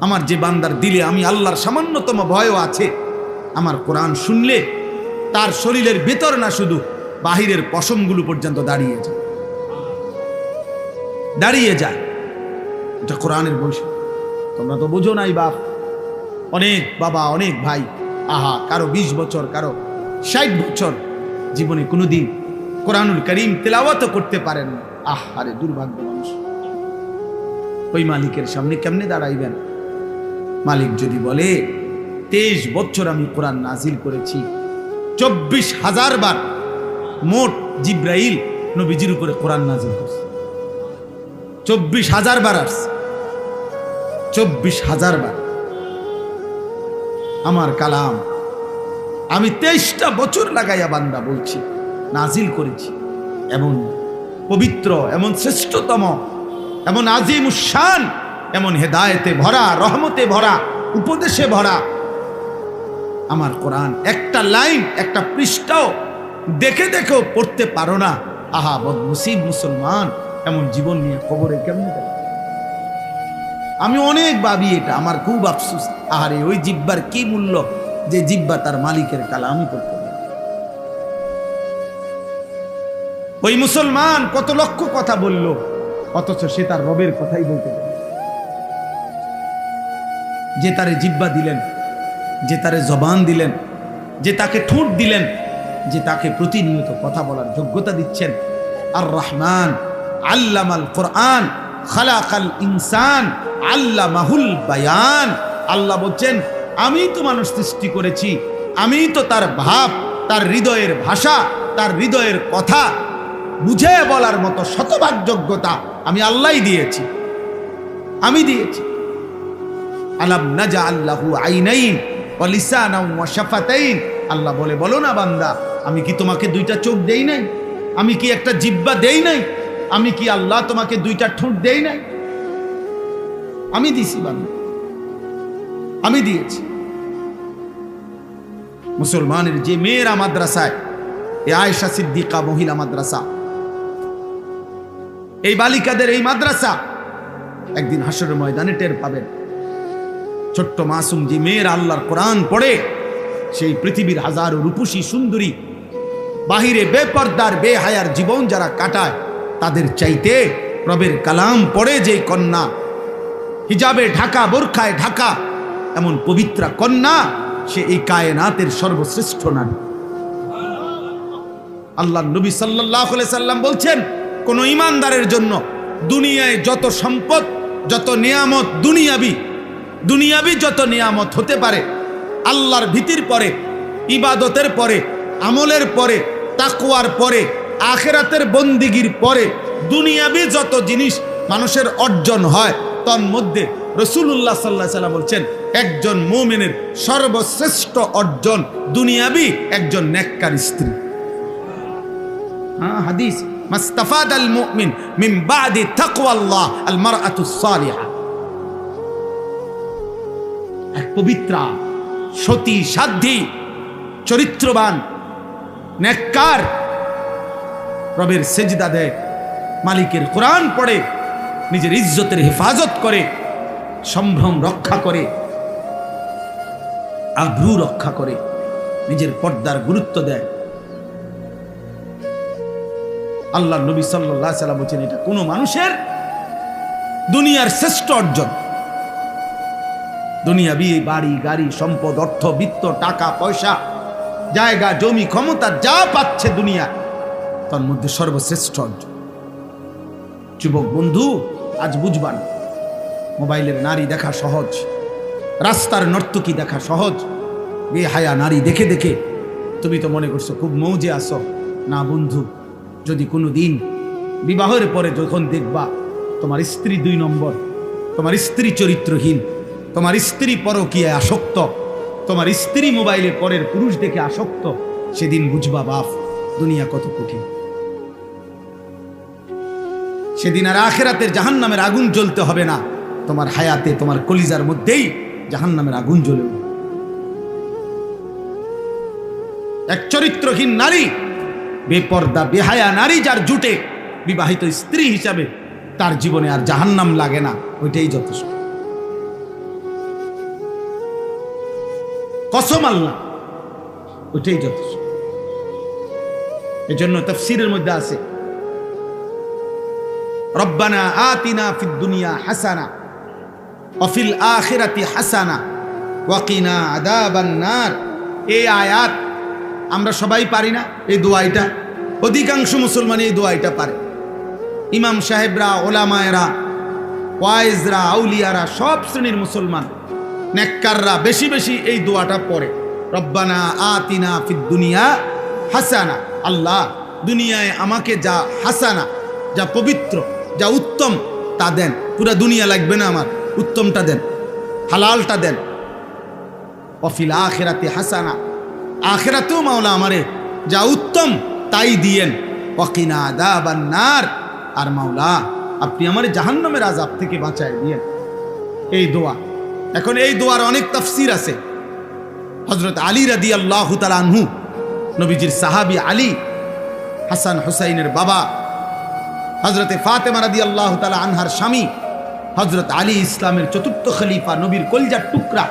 আমার যে বান্দার দিলে আমি আল্লাহর সামান্যতম ভয়ও আছে। আমার কোরআন শুনলে তার শরীরের ভেতর না শুধু বাহিরের পশমগুলো পর্যন্ত দাঁড়িয়ে যায়। দাঁড়িয়ে যায়। এটা কোরআনের বৈশিষ্ট্য। তোমরা তো বোঝো নাই বাপ। অনেক বাবা, অনেক ভাই। আহা, কারও ২০ বছর, কারও ষাট বছর জীবনে কোনোদিন কোরআনুল করিম তেলাওয়াতও করতে পারেন আহ, আরে দুর্ভাগ্য মানুষ। ওই মালিকের সামনে কেমনে দাঁড়াইবেন? মালিক যদি বলে, তেইশ বছর আমি কোরআন নাজিল করেছি, চব্বিশ হাজার বার মোট জিব্রাইল নবীজির উপরে কোরআন নাজিল করছে। চব্বিশ হাজার বার আসছে। চব্বিশ হাজার বার। আমার কালাম, আমি তেইশটা বছর লাগাইয়া বান্দা বলছি, নাজিল করেছি। এমন পবিত্র, এমন শ্রেষ্ঠতম, এমন আজিম উসান এমন হেদায়েতে ভরা, রহমতে ভরা, উপদেশে ভরা। আমার কোরআন একটা লাইন, একটা পৃষ্ঠাও দেখে দেখেও পড়তে পারো না। আহা বদমসিব মুসলমান, এমন জীবন নিয়ে খবরে কেমনে? আমি অনেক ভাবি এটা, আমার খুব আফসোস। আহারে, ওই জিব্বার কি মূল্য যে জিব্বা তার মালিকের কালামই করতে ওই মুসলমান কত লক্ষ কথা বলল, অথচ সে তার রবের কথাই বলতে পারে। যে তারে জিব্বা দিলেন, যে তারে জবান দিলেন, যে তাকে ঠোঁট দিলেন, যে তাকে প্রতিনিয়ত কথা বলার যোগ্যতা দিচ্ছেন। আর রহমান আল্লামাল কোরআন, খালাকাল ইনসান আল্লা মাহুল বায়ান। আল্লাহ বলছেন, আমি তো মানুষ সৃষ্টি করেছি, আমি তো তার ভাব, তার হৃদয়ের ভাষা, তার হৃদয়ের কথা, বুঝে বলার মতো শতভাগ যোগ্যতা আমি আল্লাহই দিয়েছি। আমি দিয়েছি। আলাম নাজা আল্লাহু আইনাইন ওয়া লিসানাও ওয়া শাফাতাইন। আল্লাহ বলে, বলো না বান্দা, আমি কি তোমাকে দুইটা চোখ দেই নাই? আমি কি একটা জিব্বা দেই নাই? আমি কি আল্লাহ তোমাকে দুইটা ঠোঁট দেই নাই? আমি দিছি বান্দা। আমি দিয়েছি। মুসলমানের যে মেয়েরা মাদ্রাসায়, এ আয়েশা সিদ্দিকা মহিলা মাদ্রাসা, এই বালিকাদের এই মাদ্রাসা একদিন হাসরের ময়দানে টের পাবেন। ছোট্ট মাসুম যে মেয়ের আল্লাহর কোরআন পড়ে, সেই পৃথিবীর হাজারো রূপসী সুন্দরী, বাহিরে বেপর্দার, বেহায়ার জীবন যারা কাটায়, তাদের চাইতে রবের কালাম পড়ে যে কন্যা। হিজাবে ঢাকা, বোরখায় ঢাকা, এমন পবিত্রা কন্যা, সে এই কায়নাতের সর্বশ্রেষ্ঠ নারী। আল্লাহ নবী সাল্লাহ সাল্লাম বলছেন, কোন ইমানদারের জন্য দুনিয়ায় যত সম্পদ, যত নিয়ামত দুনিয়াবি দুনিয়াবি যত নিয়ামত হতে পারে, আল্লাহর ভীতির পরে, ইবাদতের পরে, আমলের পরে তাকুয়ার পরে, আখেরাতের বন্দিগির পরে, দুনিয়াবি যত জিনিস মানুষের অর্জন হয়, তন্মধ্যে রসুল্লাহ সাল্লাহ সাল্লাম বলছেন, একজন মোমেনের সর্বশ্রেষ্ঠ অর্জন দুনিয়াবি একজন নেককার স্ত্রী। হ্যাঁ হাদিস মাস্তাফাদ আল মুমিন মিন বাদি তাকওয়াল্লাহ আল মারআতুস সালিহা। পবিত্রা, সতী, সাধ্যী, চরিত্রবান, নেককার। রবের সেজদা দেয়, মালিকের কোরআন পড়ে, নিজের ইজ্জতের হেফাজত করে, সম্ভ্রম রক্ষা করে আগ্রু রক্ষা করে, নিজের পর্দার গুরুত্ব দেয়। আল্লাহ নবী সাল্লাহ সাল্লাম বলছেন, এটা কোনো মানুষের দুনিয়ার শ্রেষ্ঠ অর্জন। দুনিয়া বিয়ে বাড়ি, গাড়ি, সম্পদ, অর্থ, বিত্ত, টাকা, পয়সা, জায়গা, জমি, ক্ষমতা, যা পাচ্ছে দুনিয়া, তার মধ্যে সর্বশ্রেষ্ঠ যুবক বন্ধু, আজ বুঝবান মোবাইলের নারী দেখা সহজ, রাস্তার নর্তকী দেখা সহজ, বেহায়া নারী দেখে দেখে, তুমি তো মনে করছ খুব মৌজে আসো না বন্ধু, যদি কোনো দিন বিবাহের পরে যখন দেখবা, তোমার স্ত্রী দুই নম্বর, তোমার স্ত্রী চরিত্রহীন তোমার স্ত্রী পরকীয়ায় আসক্ত, তোমার স্ত্রী মোবাইলে পরের পুরুষ দেখে আসক্ত, সেদিন বুঝবা বাপ, দুনিয়া কত কঠিন। সেদিন আর আখেরাতের জাহান নামের আগুন জ্বলতে হবে না, তোমার হায়াতে, তোমার কলিজার মধ্যেই জাহান নামের আগুন জ্বলে এক চরিত্রহীন নারী, বেপর্দা, বেহায়া নারী যার জুটে বিবাহিত স্ত্রী হিসাবে তার জীবনে আর জাহান্নাম লাগে না, ওইটাই যথেষ্ট। কসম আল্লাহ, ওইটাই যথেষ্ট। এজন্য তফসিরের মধ্যে আছে, রব্বানা আতিনা ফিদ দুনিয়া হাসানা অফিল আখিরাতি হাসানা ওয়াকিনা আদাবান নার। এই আয়াত আমরা সবাই পারি না, এই দোয়াইটা অধিকাংশ মুসলমান এই দোয়াইটা পারে। ইমাম সাহেবরা, ওলামায়েরা, ওয়াইজরা, আউলিয়ারা, সব শ্রেণির মুসলমান নেককাররা বেশি বেশি এই দোয়াটা পড়ে। রব্বানা আতিনা ফিদ দুনিয়া হাসানা। আল্লাহ দুনিয়ায় আমাকে যা হাসানা, যা পবিত্র, যা উত্তম তা দেন। পুরা দুনিয়া লাগবে না আমার, উত্তমটা দেন, হালালটা দেন। অফিল আখেরাতে হাসানা। আখেরাতেও মাওলা আমারে যা উত্তম তাই দিয়েন। অকিনা দা বান্নার আর মাওলা, আপনি আমার জাহান্নামের আজাব থেকে বাঁচায় দিয়েন। এই দোয়া এখন এই দোয়ার অনেক তফসির আছে। হজরত আলী রাদি আল্লাহ আনহু, নবীজির সাহাবি আলী, হাসান হুসাইনের বাবা হজরতে ফাতেমা রাদি আল্লাহ তালা আনহার স্বামী হজরত আলী ইসলামের চতুর্থ খলিফা নবীর কলজার টুকরা।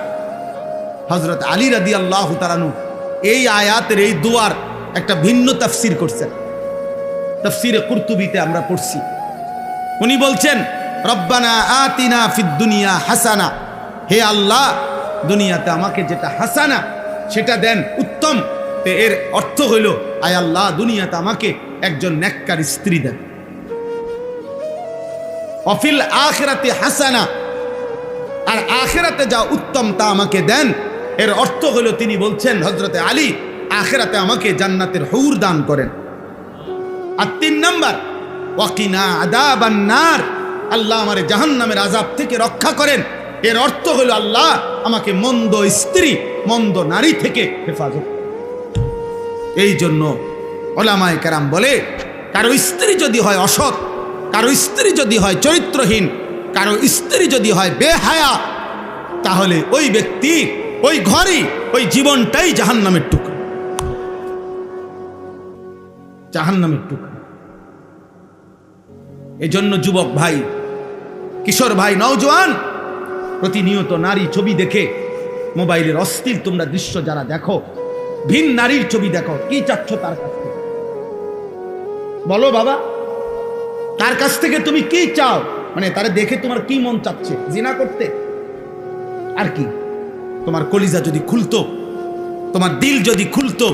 হজরত আলী রাদি আল্লাহ তালানু এই আয়াতের, এই দোয়ার একটা ভিন্ন তফসির করছেন। তফসিরে কুর্তুবিতে আমরা পড়ছি। উনি বলছেন, রব্বানা আতিনা ফিদ দুনিয়া হাসানা। হে আল্লাহ, দুনিয়াতে আমাকে যেটা হাসানা, সেটা দেন উত্তম। তে এর অর্থ হইল, আয় আল্লাহ, দুনিয়াতে আমাকে একজন নেককার স্ত্রী দেন। অফিল আখেরাতে হাসানা, আর আখেরাতে যা উত্তম তা আমাকে দেন। এর অর্থ হলো তিনি বলছেন হজরতে আলী আখেরাতে আমাকে জান্নাতের হৌর দান করেন। আর তিন নম্বর, ওয়াকিনা আদাবান্নার আল্লাহ আমার জাহান নামের আজাব থেকে রক্ষা করেন। এর অর্থ হলো আল্লাহ আমাকে মন্দ স্ত্রী, মন্দ নারী থেকে হেফাজত এই জন্য ওলামায় কেরাম বলে, কারও স্ত্রী যদি হয় অসৎ, কারও স্ত্রী যদি হয় চরিত্রহীন, কারও স্ত্রী যদি হয় বেহায়া, তাহলে ওই ব্যক্তি, ওই ঘরই, ওই জীবনটাই জাহান্নামের টুকরো। জাহান্নামের টুকরো। এই জন্য যুবক ভাই, কিশোর ভাই, নওজোয়ান প্রতিনিয়ত নারী ছবি দেখে। মোবাইলের অস্থির তোমরা দৃশ্য যারা দেখো, ভিন নারীর ছবি দেখো, কি চাচ্ছ তার কাছ থেকে? বলো বাবা, তার কাছ থেকে তুমি কি চাও? মানে তারা দেখে তোমার কি মন চাচ্ছে? জিনা করতে? আর কি? তোমার কলিজা যদি খুলতো, তোমার দিল যদি খুলতো,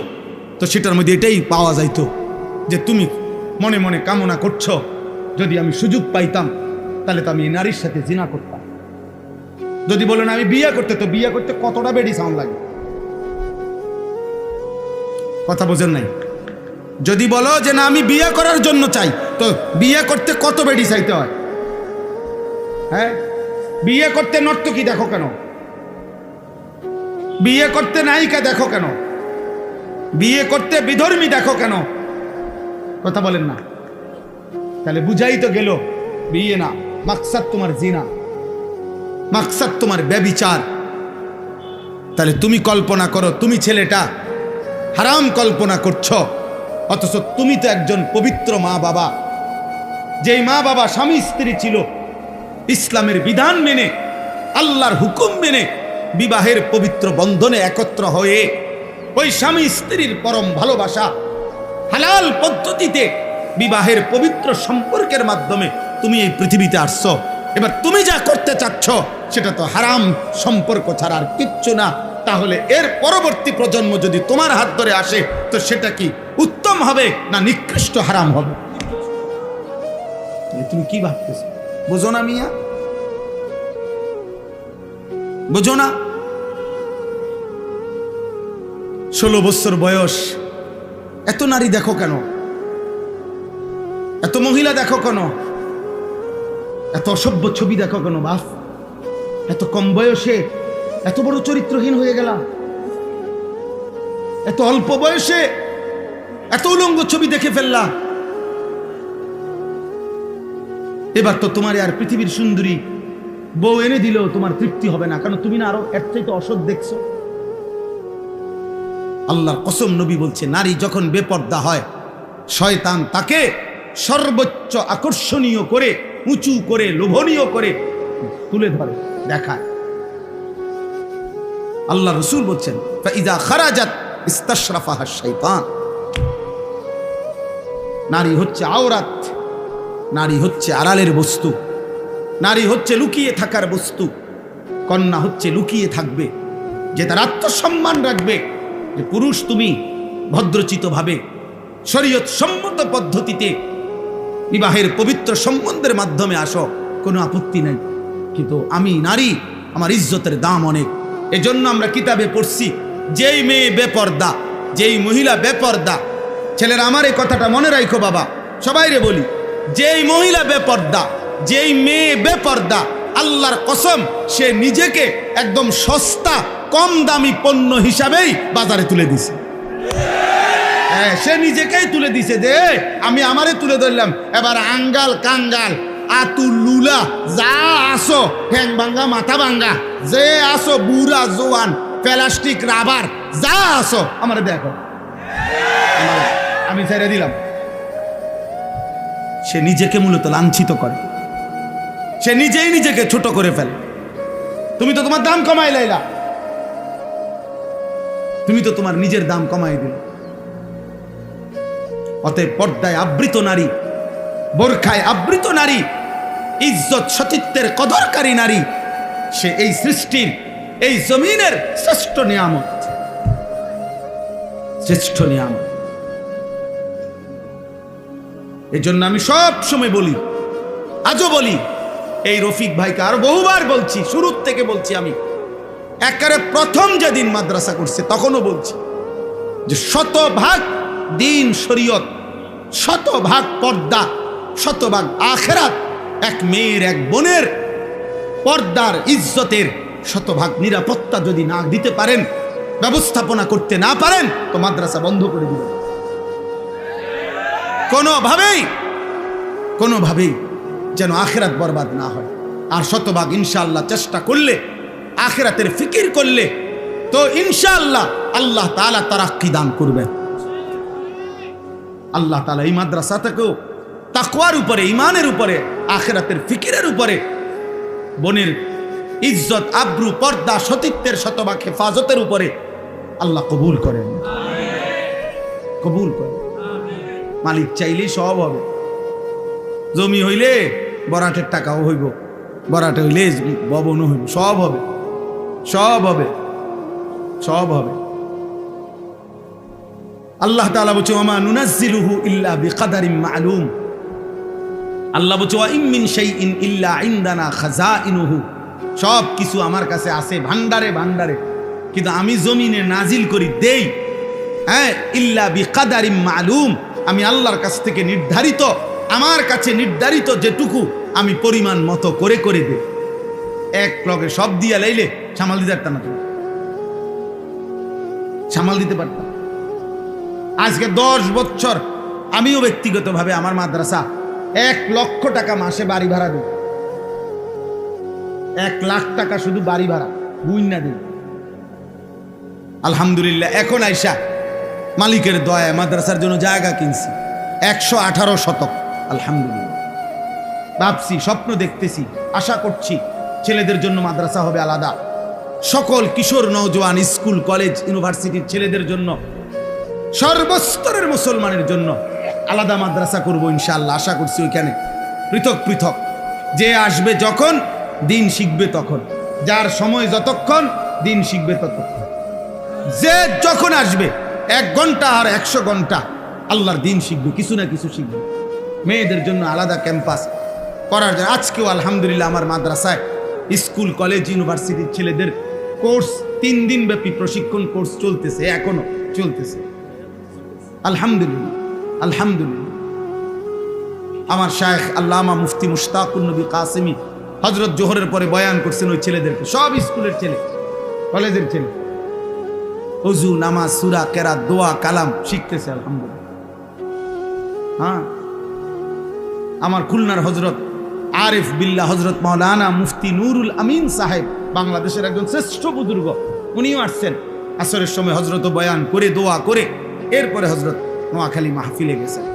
তো সেটার মধ্যে এটাই পাওয়া যাইতো যে তুমি মনে মনে কামনা করছ। যদি আমি সুযোগ পাইতাম, তাহলে তো আমি এই নারীর সাথে জিনা করতাম। যদি বলেন আমি বিয়ে করতে তো বিয়ে করতে কতটা বেডি সাউন্ড লাগে কথা বোঝেন নাই? যদি বলো যে, না, আমি বিয়ে করার জন্য চাই তো বিয়ে করতে কত বেডি চাইতে হয়? হ্যাঁ? বিয়ে করতে নর্তকী দেখো কেন? বিয়ে করতে নায়িকা দেখো কেন? বিয়ে করতে বিধর্মী দেখো কেন? কথা বলেন না। তাহলে বুঝাই তো গেল, বিয়ে না, মাকসাদ তোমার জিনা। মাকসাদ তোমার ব্যবিচার। তাহলে তুমি কল্পনা করো, তুমি ছেলেটা হারাম কল্পনা করছ, অথচ তুমি তো একজন পবিত্র মা বাবা। যেই মা বাবা স্বামী স্ত্রী ছিল, ইসলামের বিধান মেনে, আল্লাহর হুকুম মেনে বিবাহের পবিত্র বন্ধনে একত্র হয়ে ওই স্বামী স্ত্রীর পরম ভালোবাসা হালাল পদ্ধতিতে বিবাহের পবিত্র সম্পর্কের মাধ্যমে তুমি এই পৃথিবীতে আসছো। এবার তুমি যা করতে চাচ্ছ সেটা তো হারাম সম্পর্ক ছাড়া আর কিচ্ছু না। তাহলে এর পরবর্তী প্রজন্ম যদি তোমার হাত ধরে আসে তো সেটা কি উত্তম হবে না নিকৃষ্ট হারাম হবে? তুমি কি ভাবতেছ? বোঝো না মিয়া। বোঝো না। ষোলো বছর বয়স এত নারী দেখো কেন? এত মহিলা দেখো কেন? এত অসভ্য ছবি দেখো কেন বাপ এত কম বয়সে এত বড় চরিত্রহীন হয়ে গেলাম। এত অল্প বয়সে এত উলঙ্গ ছবি দেখে ফেললাম। এবার তো তোমার আর পৃথিবীর সুন্দরী বউ এনে দিলেও তোমার তৃপ্তি হবে না, কারণ তুমি না আরও এর থেকে অসৎ দেখছ। আল্লাহর কসম নবী বলছে, নারী যখন বেপর্দা হয়, শয়তান তাকে সর্বোচ্চ আকর্ষণীয় করে উঁচু করে, লোভনীয় করে তুলে ধরে। দেখায়। আল্লাহ রসুল বলছেন নারী হচ্ছে আওরাত, নারী হচ্ছে আড়ালের বস্তু, নারী হচ্ছে লুকিয়ে থাকার বস্তু, কন্যা হচ্ছে লুকিয়ে থাকবে, যে তার আত্মসম্মান রাখবে, যে পুরুষ তুমি ভদ্রচিতভাবে শরীয়ত সম্মত পদ্ধতিতে বিবাহের পবিত্র সম্বন্ধের মাধ্যমে আসো, কোনো আপত্তি নাই। কিন্তু আমি নারী, আমার ইজ্জতের দাম অনেক। এজন্য আমরা কিতাবে পড়ছি, যেই মেয়ে বেপর্দা, যেই মহিলা বেপর্দা। ছেলেরা, আমার এই কথাটা মনে রাখো বাবা। সবাই রে বলি, যেই মহিলা বেপর্দা, যেই মেয়ে বেপর্দা, আল্লাহর কসম, সে নিজেকে একদম সস্তা, কম দামি পণ্য হিসাবেই বাজারে তুলে দিছে। হ্যাঁ সে নিজেকেই তুলে দিছে যে আমি আমারে তুলে ধরলাম। এবার আঙ্গাল, কাঙ্গাল, আতু, লুলা, যা আসো, ঠ্যাং ভাঙ্গা, মাথা ভাঙ্গা, যে আসো, বুড়া, জোয়ান, প্লাস্টিক, রাবার, যা আসো, আমারে দেখো। আমি ছেড়ে দিলাম। সে নিজেকে মূলত লাঞ্ছিত করে। সে নিজেই নিজেকে ছোট করে ফেলে। তুমি তো তোমার দাম কমাই লাইলা। তুমি তো তোমার নিজের দাম কমাই দিলে। অতএব পর্দায় আবৃত নারী, বোরখায় আবৃত নারী, ইজ্জত সতীত্বের কদরকারী নারী, সে এই সৃষ্টির, এই জমিনের শ্রেষ্ঠ নিয়ামত। শ্রেষ্ঠ নিয়ামত। এই জন্য আমি সব সময় বলি, আজও বলি, এই রফিক ভাইকে আরও বহুবার বলছি, শুরুর থেকে বলছি আমি একারে প্রথম যেদিন মাদ্রাসা করছে, তখনও বলছি যে শতভাগ দিন শরীয়ত শতভাগ পর্দা, শতভাগ আখেরাত, এক মেয়ের, এক বোনের পর্দার ইজ্জতের শতভাগ নিরাপত্তা যদি না দিতে পারেন, ব্যবস্থাপনা করতে না পারেন, তো মাদ্রাসা বন্ধ করে দিবেন। কোনোভাবেই কোনোভাবেই যেন আখেরাত বরবাদ না হয়। আর শতভাগ ইনশাআল্লাহ চেষ্টা করলে, আখেরাতের ফিকির করলে, তো ইনশাআল্লাহ আল্লাহ তালা তারাক্কি দান করবেন। আল্লাহ তালা এই মাদ্রাসা মাদ্রাসাটাকেও তাকওয়ার উপরে ইমানের উপরে আখেরাতের ফিকিরের উপরে বনের ইজ্জত আব্রু পর্দা সতীত্বের শতভাগ হেফাজতের উপরে আল্লাহ কবুল করেন। কবুল করেন। মালিক চাইলেই সব হবে। জমি হইলে বরাটের টাকাও হইব বরাটে হইলে ভবনও হইব সব হবে। সব হবে। সব হবে। আল্লাহ তাআলা বলছে ওমা নুনাজ্জিলুহু ইল্লা বিকাদারিম মালুম। আল্লাহ বলছে, ওয়া ইম মিন শাইইন ইল্লা ইনদানা খাজাইনুহু। সব কিছু আমার কাছে আছে ভান্ডারে ভান্ডারে কিন্তু আমি জমিনে নাজিল করি দেই হ্যাঁ ইল্লা বিকাদারিম মালুম। আমি আল্লাহর কাছ থেকে নির্ধারিত, আমার কাছে নির্ধারিত যেটুকু আমি পরিমাণ মতো করে করে দে এক লগে সব দিয়া লাইলে সামাল দিতে পারতাম না তুমি। সামাল দিতে পারতাম আজকে দশ বছর আমিও ব্যক্তিগতভাবে আমার মাদ্রাসা এক লক্ষ টাকা মাসে বাড়ি ভাড়া দিই এক লাখ টাকা শুধু বাড়ি ভাড়া বুইনা দিই আলহামদুলিল্লাহ, এখন আইসা মালিকের দয়া মাদ্রাসার জন্য জায়গা কিনছি, একশো আঠারো শতক। আলহামদুলিল্লাহ। ভাবছি, স্বপ্ন দেখতেছি, আশা করছি ছেলেদের জন্য মাদ্রাসা হবে আলাদা। সকল কিশোর নৌজওয়ান স্কুল, কলেজ, ইউনিভার্সিটির ছেলেদের জন্য সর্বস্তরের মুসলমানের জন্য আলাদা মাদ্রাসা করব ইনশাআল্লাহ, আশা করছি ওইখানে। পৃথক পৃথক। যে আসবে যখন, দিন শিখবে তখন। যার সময় যতক্ষণ, দিন শিখবে ততক্ষণ। যে যখন আসবে, এক ঘণ্টা আর একশো ঘণ্টা আল্লাহর দিন শিখবে, কিছু না কিছু শিখবে। মেয়েদের জন্য আলাদা ক্যাম্পাস করার জন্য। আজকেও আলহামদুলিল্লাহ আমার মাদ্রাসায় স্কুল, কলেজ, ইউনিভার্সিটির ছেলেদের কোর্স, তিন দিন ব্যাপী প্রশিক্ষণ কোর্স চলতেছে, এখনও চলতেছে। আলহামদুলিল্লাহ আলহামদুলিল্লাহ। আমার শায়েখ আল্লামা মুফতি মুশতাকুর নবী কাসেমি হজরত জোহরের পরে বয়ান করছেন ওই ছেলেদেরকে, সব স্কুলের ছেলে, কলেজের ছেলে। অজু নামাজ, সুরা কেরা দোয়া, কালাম শিখতেছে, আলহামদুলিল্লাহ। হ্যাঁ? আমার খুলনার হজরত আরিফ বিল্লা হজরত মাওলানা মুফতি নুরুল আমিন সাহেব, বাংলাদেশের একজন শ্রেষ্ঠ বুজুর্গ। উনিও আসছেন। আসরের সময় হজরত বয়ান করে, দোয়া করে। এরপরে হজরত নোয়াখালী মাহফিলে গেছেন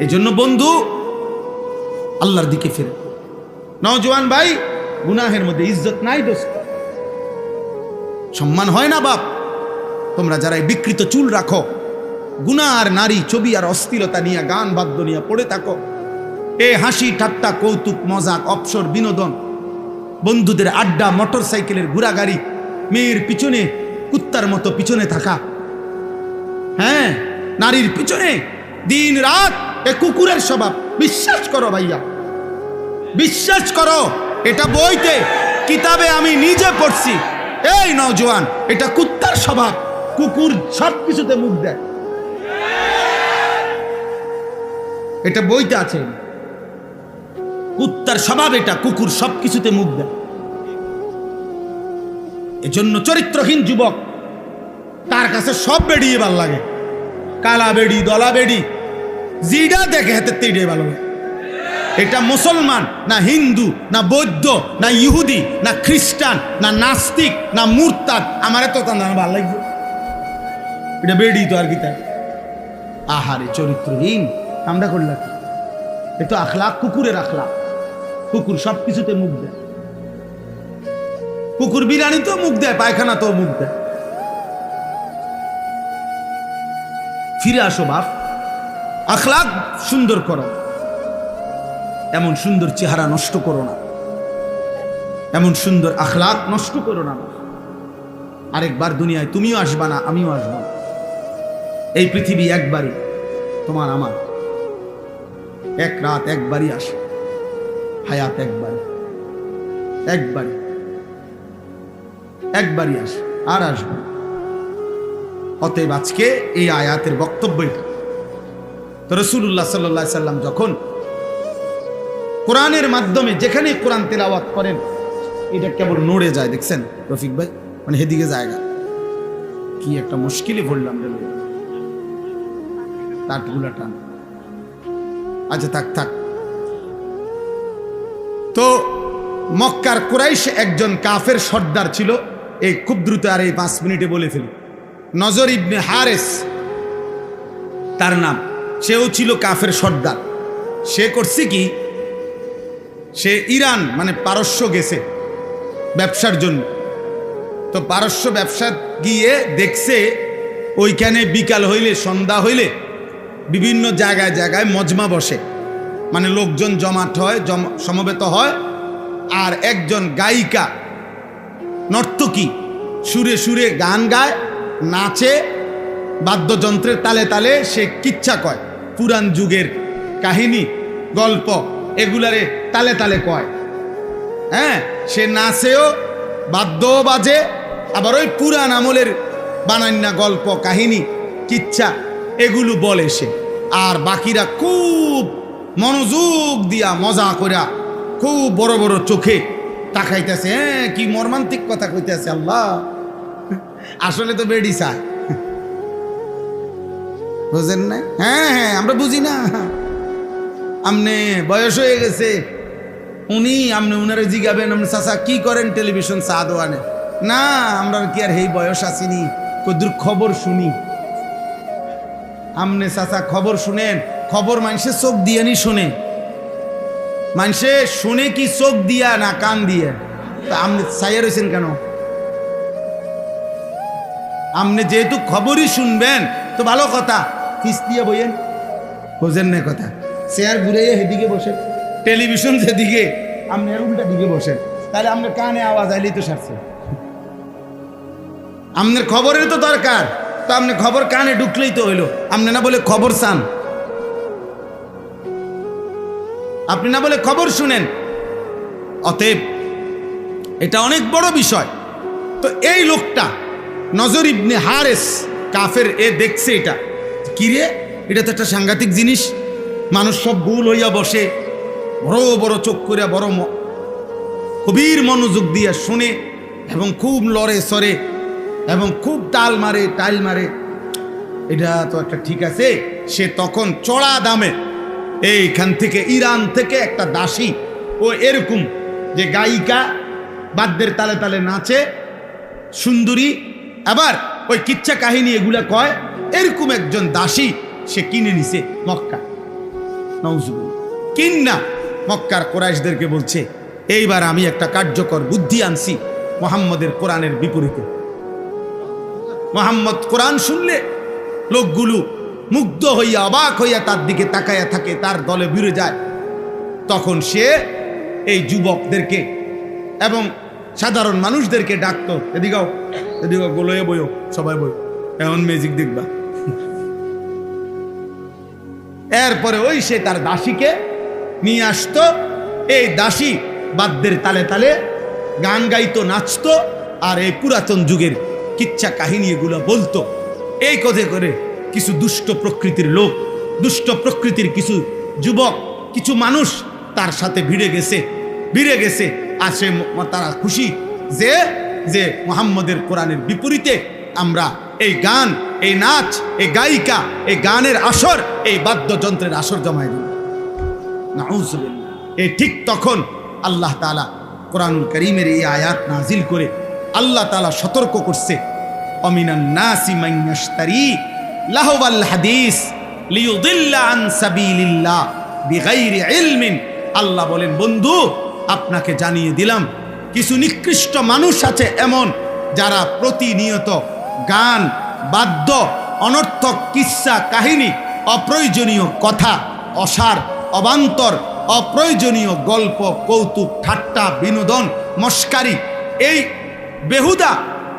এই জন্য বন্ধু, আল্লাহর দিকে ফিরে। নওজোয়ান ভাই, গুনাহের মধ্যে ইজ্জত নাই দোস্ত। সম্মান হয় না বাপ। তোমরা যারা এই বিকৃত চুল রাখো গুণা আর নারী, ছবি আর অস্থিরতা নিয়ে, গান বাদ্য নিয়ে পড়ে থাকো। এ হাসি, ঠাট্টা, কৌতুক, মজাক অপসর বিনোদন, বন্ধুদের আড্ডা মোটর সাইকেলের ঘোরাগাড়ি মেয়ের পিছনে, কুত্তার মতো পিছনে থাকা হ্যাঁ নারীর পিছনে দিন রাত এ কুকুরের স্বভাব। বিশ্বাস করো ভাইয়া। বিশ্বাস করো, এটা বইতে, কিতাবে আমি নিজে পড়ছি। এই নওজোয়ান, এটা কুত্তার স্বভাব। কুকুর সব কিছুতে মুখ দেয়। এটা বইতে আছে। কুত্তার স্বভাব এটা, কুকুর সব কিছুতে মুখ দেয়। এজন্য চরিত্রহীন যুবক তার কাছে সব বেড়িয়ে ভালো লাগে। কালা বেড়ি, দলা বেড়ি, জিডা দেখে হাতে তেড়ে ভালো লাগে। এটা মুসলমান, না হিন্দু, না বৌদ্ধ, না ইহুদি, না খ্রিস্টান, না নাস্তিক, না মুরতাদ, আমার তো তার ভালো লাগবে। এটা বেড়ি তো আর কি তাই। আহারে চরিত্রহীন আমরা করলাম এ তো আখলাক কুকুরের আখলাক কুকুর সব কিছুতে মুখ দেয়। কুকুর বিরিয়ানি তো মুখ দেয়, পায়খানা তো মুখ দেয়। ফিরে আসো, বাপ। আখলাক সুন্দর করো। এমন সুন্দর চেহারা নষ্ট করো না। এমন সুন্দর আখলাক নষ্ট করো না। আরেকবার দুনিয়ায় তুমিও আসবা না, আমিও আসব না। এই পৃথিবী একবারই তোমার আমার। এক রাত একবারই আসে, হায়াত একবার একবারই। একবারই আসে, আর আসবে না। অতএব আজকে এই আয়াতের বক্তব্য এটা। তো রসুল্লাহ সাল্লাহ সাল্লাম যখন কোরআনের মাধ্যমে যেখানে কোরআন তেলাওয়াত করেন, এটা কেবল নড়ে যায়, দেখছেন? রফিক ভাই? মানে হেদিকে জায়গা। কি একটা মুশকিলে পড়লাম রে তাটগুলা টান। আচ্ছা থাক থাক। তো মক্কার কুরাইশ একজন কাফের সর্দার ছিল, এই খুব দ্রুত আর এই পাঁচ মিনিটে বলে ফেলি। নজর ইবনে হারেস। তার নাম। সেও ছিল কাফের সর্দার। সে করছে কি? সে ইরান মানে পারস্য গেছে ব্যবসার জন্য। তো পারস্য ব্যবসা গিয়ে দেখছে ওইখানে বিকাল হইলে, সন্ধ্যা হইলে বিভিন্ন জায়গায় জায়গায় মজমা বসে। মানে লোকজন জমাট হয় সমবেত হয়। আর একজন গায়িকা, নর্তকী, সুরে সুরে গান গায়। নাচে, বাদ্যযন্ত্রের তালে তালে সে কিচ্ছা কয়। পুরাণ যুগের কাহিনী, গল্প, এগুলারে তালে তালে কয়। হ্যাঁ সে নাচেও, বাদ্যও বাজে, আবার ওই পুরাণ আমলের বানান্না গল্প, কাহিনী, কিচ্ছা, এগুলো বলে সে। আর বাকিরা খুব মনোযোগ দিয়া, মজা কইরা, খুব বড় বড় চোখে তাকাইতেছে। হ্যাঁ কি মর্মান্তিক কথা কইতেছে আল্লাহ। আসলে তো বেডি চায় বুঝেন না? হ্যাঁ হ্যাঁ আমরা বুঝি না। আমনে বয়স হয়ে গেছে। উনি আপনি উনারে জিগাবেন আপনি চাচা কি করেন টেলিভিশন চা দোয়ানে না, আমরা কি আর এই বয়স আসিনি কদুর খবর শুনি। আমনে চাচা খবর শুনেন, খবর মানুষে চোখ দিয়ে নি শুনে। মানুষে শুনে কি চোখ দিয়া না কান দিয়ে? তা আপনি চাইয়া রয়েছেন কেন? আপনি যেহেতু খবরই শুনবেন, তো ভালো কথা। ফিস দিয়ে বইয়েন বোঝেন না কথা। চেয়ার ঘুরে সেদিকে বসেন টেলিভিশন যেদিকে আপনি উল্টা দিকে বসেন তাহলে আপনার কানে আওয়াজ আইলেই তো সারছে। আপনার খবরের তো দরকার, তো আপনি খবর কানে ঢুকলেই তো হইল। আপনি না বলে খবর চান। আপনি না বলে খবর শুনেন। অতএব, এটা অনেক বড় বিষয়। তো এই লোকটা নজর ইবনে হারেস, কাফের, এ দেখছে এটা। কিরে? এটা তো একটা সাংঘাতিক জিনিস। মানুষ সব ভুল হইয়া বসে, বড় বড় চোখ করিয়া, বড় গভীর মনোযোগ দিয়া শুনে এবং খুব লড়ে সরে এবং খুব টাল মারে, টাইল মারে। এটা তো একটা ঠিক আছে, সে তখন চড়া দামে এইখান থেকে ইরান থেকে একটা দাসী ও এরকম যে গায়িকা বাদ্যের তালে তালে নাচে, সুন্দরী আবার ওই কিচ্ছা কাহিনী এগুলা কয়, এরকম একজন দাসী সে কিনে নিছে মক্কা নওজুবিল্লাহ। কিন্না মক্কার কোরাইশদেরকে বলছে, এইবার আমি একটা কার্যকর বুদ্ধি আনছি মোহাম্মদের কোরআনের বিপরীতে। মোহাম্মদ কোরআন শুনলে লোকগুলো মুগ্ধ হইয়া অবাক হইয়া তার দিকে তাকাইয়া থাকে, তার দলে বিড়ে যায়। তখন সে এই যুবকদেরকে এবং সাধারণ মানুষদেরকে ডাকতো এদিকেও এদিকে গোলয়ে বইও সবাই ম্যাজিক দেখবা। এরপরে ওই সে তার দাসীকে নিয়ে আসতো, এই দাসী বাদ্যের তালে তালে গান গাইতো, নাচতো, আর এই পুরাতন যুগের কিচ্ছা কাহিনী এগুলো বলতো। এই কথা করে কিছু দুষ্ট প্রকৃতির লোক, দুষ্ট প্রকৃতির কিছু যুবক, কিছু মানুষ তার সাথে ভিড়ে গেছে ভিড়ে গেছে। আর সে তারা খুশি যে যে মোহাম্মদের কোরআনের বিপরীতে আমরা এই গান, এই নাচ, এই গায়িকা, এই গানের আসর, এই বাদ্যযন্ত্রের আসর জমাই দিল। এই ঠিক তখন আল্লাহ তাআলা কোরআনুল করিমের এই আয়াত নাজিল করে আল্লাহ তালা সতর্ক করছে আল্লাহ বলেন, বন্ধু, আপনাকে জানিয়ে দিলাম কিছু নিকৃষ্ট মানুষ আছে এমন যারা প্রতিনিয়ত গান, বাদ্য, অনর্থক কিস্সা কাহিনী, অপ্রয়োজনীয় কথা, অসার, অবান্তর, অপ্রয়োজনীয় গল্প, কৌতুক, ঠাট্টা, বিনোদন, মস্কারি, এই বেহুদা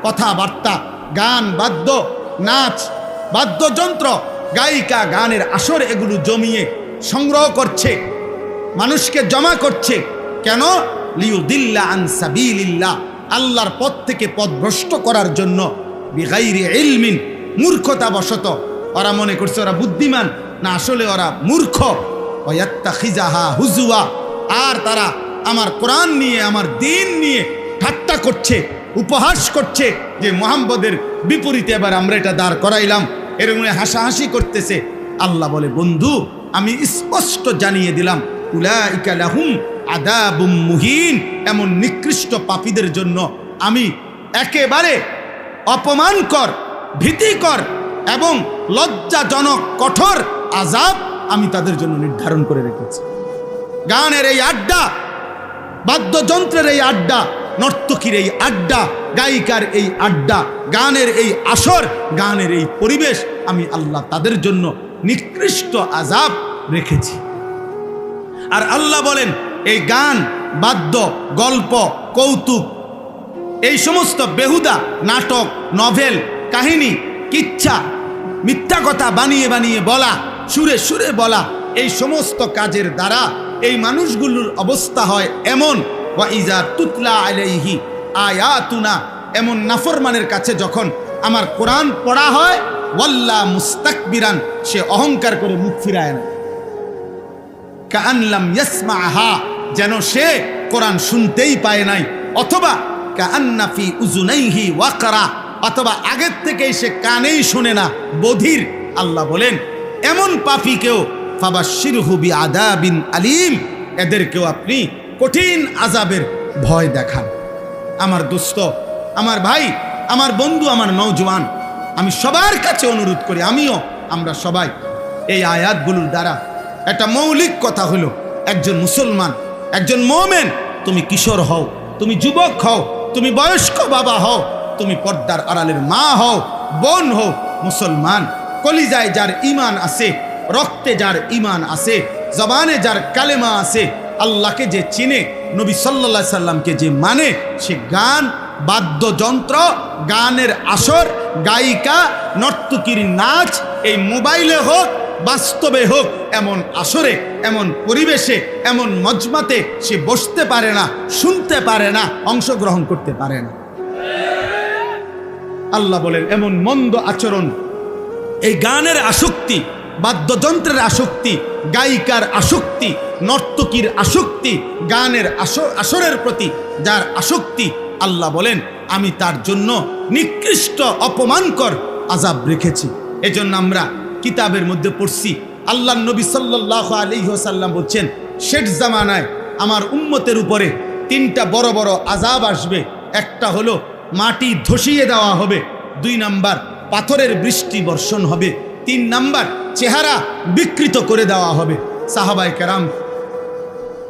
কথাবার্তা, গান, বাদ্য, নাচ, বাদ্যযন্ত্র, গায়িকা গানের আসর এগুলো জমিয়ে সংগ্রহ করছে, মানুষকে জমা করছে। কেন? লিউদিল্লা আন সাবিলিল্লাহ, আল্লাহর পথ থেকে পথভ্রষ্ট করার জন্য বিগাইরি ইলমিন মূর্খতা বশত ওরা মনে করছে ওরা বুদ্ধিমান, না আসলে ওরা মূর্খ। ওয়াত্তাখিজাহা হুজুয়া, আর তারা আমার কোরআন নিয়ে, আমার দিন নিয়ে ঠাট্টা করছে, উপহাস করছে যে মোহাম্মদের বিপরীতে এবার আমরা এটা দাঁড় করাইলাম। এরকম হাসাহাসি করতেছে। আল্লাহ বলে, বন্ধু, আমি স্পষ্ট জানিয়ে দিলাম, উলাইকা লাহুম আদাবুম এমন নিকৃষ্ট পাপীদের জন্য আমি একেবারে অপমানকর, ভীতিকর এবং লজ্জাজনক, কঠোর আজাব আমি তাদের জন্য নির্ধারণ করে রেখেছি। গানের এই আড্ডা, বাদ্যযন্ত্রের এই আড্ডা, নর্তকীর এই আড্ডা, গায়িকার এই আড্ডা, গানের এই আসর, গানের এই পরিবেশ আমি আল্লাহ তাদের জন্য নিকৃষ্ট আজাব রেখেছি। আর আল্লাহ বলেন এই গান, বাদ্য, গল্প, কৌতুক, এই সমস্ত বেহুদা নাটক, নভেল, কাহিনী, কিচ্ছা, মিথ্যা কথা বানিয়ে বানিয়ে বলা, সুরে সুরে বলা, এই সমস্ত কাজের দ্বারা এই মানুষগুলোর অবস্থা হয় এমন। ওয়া ইজা তুতলা আলাইহি আয়াতুনা, এমন নাফরমানের কাছে যখন আমার কোরআন পড়া হয়, ওয়াল্লা মুস্তাকবিরান, সে অহংকার করে মুখ ফিরায় না। কাআনলাম ইয়াসমাহা যেন সে কোরআন শুনতেই পায় নাই। অথবা কাআন্না ফি উজুনাইহি ওয়াকারা, অথবা আগের থেকেই সে কানেই শুনে না, বধির। আল্লাহ বলেন, এমন পাপীকেও আদা বিন আলিম, এদেরকেও আপনি কঠিন আজাবের ভয় দেখান। আমার দোস্ত, আমার ভাই, আমার বন্ধু, আমার নৌজওয়ান আমি সবার কাছে অনুরোধ করি, আমিও, আমরা সবাই, এই আয়াতগুলোর দ্বারা, একটা মৌলিক কথা হলো, একজন মুসলমান একজন মোমেন, তুমি কিশোর হও, তুমি যুবক হও, তুমি বয়স্ক বাবা হও, তুমি পর্দার আড়ালের মা হও, বোন হও, মুসলমান। কলিজায় যার ইমান আছে, রক্তে যার ইমান আছে, জবানে যার কালেমা আছে, আল্লাহকে যে চিনে, নবী সাল্লা সাল্লামকে যে মানে সে গান, বাদ্যযন্ত্র, গানের আসর, গায়িকা, নর্তকীর নাচ, এই মোবাইলে হোক বাস্তবে হোক, এমন আসরে, এমন পরিবেশে, এমন মজমাতে সে বসতে পারে না, শুনতে পারে না, অংশগ্রহণ করতে পারে না। আল্লাহ বলেন, এমন মন্দ আচরণ, এই গানের আসক্তি, বাদ্যযন্ত্রের আসক্তি, গায়িকার আসক্তি, নর্তকীর আসক্তি, গানের আস- আসরের প্রতি যার আসক্তি, আল্লাহ বলেন, আমি তার জন্য নিকৃষ্ট, অপমানকর আজাব রেখেছি। এজন্য আমরা কিতাবের মধ্যে পড়ছি। আল্লাহ নবী সাল্লাহ আলিহাসাল্লাম বলছেন শেঠ জামানায় আমার উম্মতের উপরে তিনটা বড় বড় আজাব আসবে। একটা হলো মাটি ধসিয়ে দেওয়া হবে, দুই নাম্বার পাথরের বৃষ্টি বর্ষণ হবে, তিন নাম্বার চেহারা বিকৃত করে দেওয়া হবে। সাহাবাই কেরাম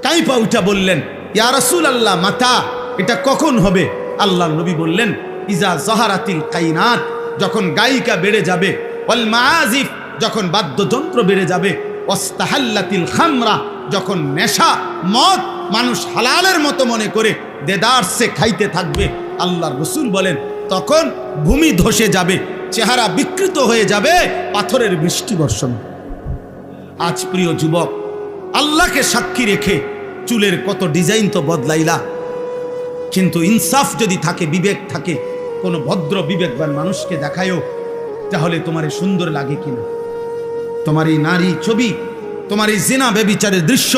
কাইপা উঠা বললেন, ইয়া রাসূল আল্লাহ মাতা এটা কখন হবে? আল্লাহ নবী বললেন, ইজা জহারাতিল কাইনাত, যখন গায়িকা বেড়ে যাবে, ওয়াল মাআজিফ যখন বাদ্যযন্ত্র বেড়ে যাবে অস্তাহাল্লাতিল খামরা, যখন নেশা, মদ মানুষ হালালের মতো মনে করে দেদারসে খাইতে থাকবে, আল্লাহর রসুল বলেন, তখন ভূমি ধসে যাবে, চেহারা বিকৃত হয়ে যাবে, পাথরের বৃষ্টি বর্ষণ। আজ প্রিয় যুবক, আল্লাহকে সাক্ষী রেখে চুলের কত ডিজাইন তো বদলাইলা। কিন্তু ইনসাফ যদি থাকে, বিবেক থাকে, কোনো ভদ্র বিবেকবান মানুষকে দেখায়ও, তাহলে তোমার সুন্দর লাগে কিনা? তোমার এই নারী ছবি, তোমার এই জেনা বেবিচারের দৃশ্য,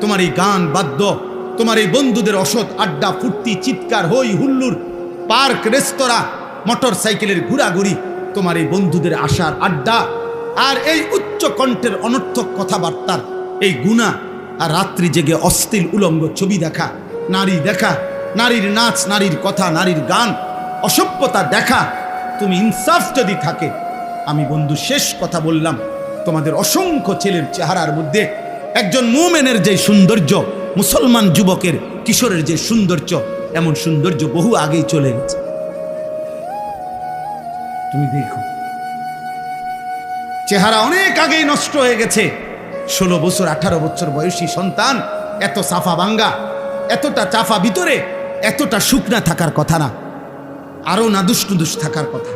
তোমার এই গান বাদ্য, তোমার এই বন্ধুদের অসৎ আড্ডা, ফুর্তি, চিৎকার, হই হুল্লুর, পার্ক, রেস্তোরাঁ, মোটর সাইকেলের ঘোরাঘুরি, তোমার এই বন্ধুদের আশার আড্ডা আর এই উচ্চ কণ্ঠের অনর্থক কথাবার্তার এই গুণা আর রাত্রি জেগে অস্থির উলঙ্গ ছবি দেখা, নারী দেখা, নারীর নাচ, নারীর কথা, নারীর গান, অসভ্যতা দেখা। তুমি ইনসাফ যদি থাকে, আমি বন্ধু শেষ কথা বললাম। তোমাদের অসংখ্য ছেলের চেহারার মধ্যে একজন মোমেনের যে সৌন্দর্য, মুসলমান যুবকের কিশোরের যে সৌন্দর্য, এমন সৌন্দর্য বহু আগেই চলে গেছে। তুমি দেখো, চেহারা অনেক আগেই নষ্ট হয়ে গেছে। ষোলো বছর, আঠারো বছর বয়সী সন্তান এত সাফা ভাঙ্গা এতটা চাফা ভিতরে, এতটা শুকনা থাকার কথা না, আরও নাদুস নুদুস থাকার কথা।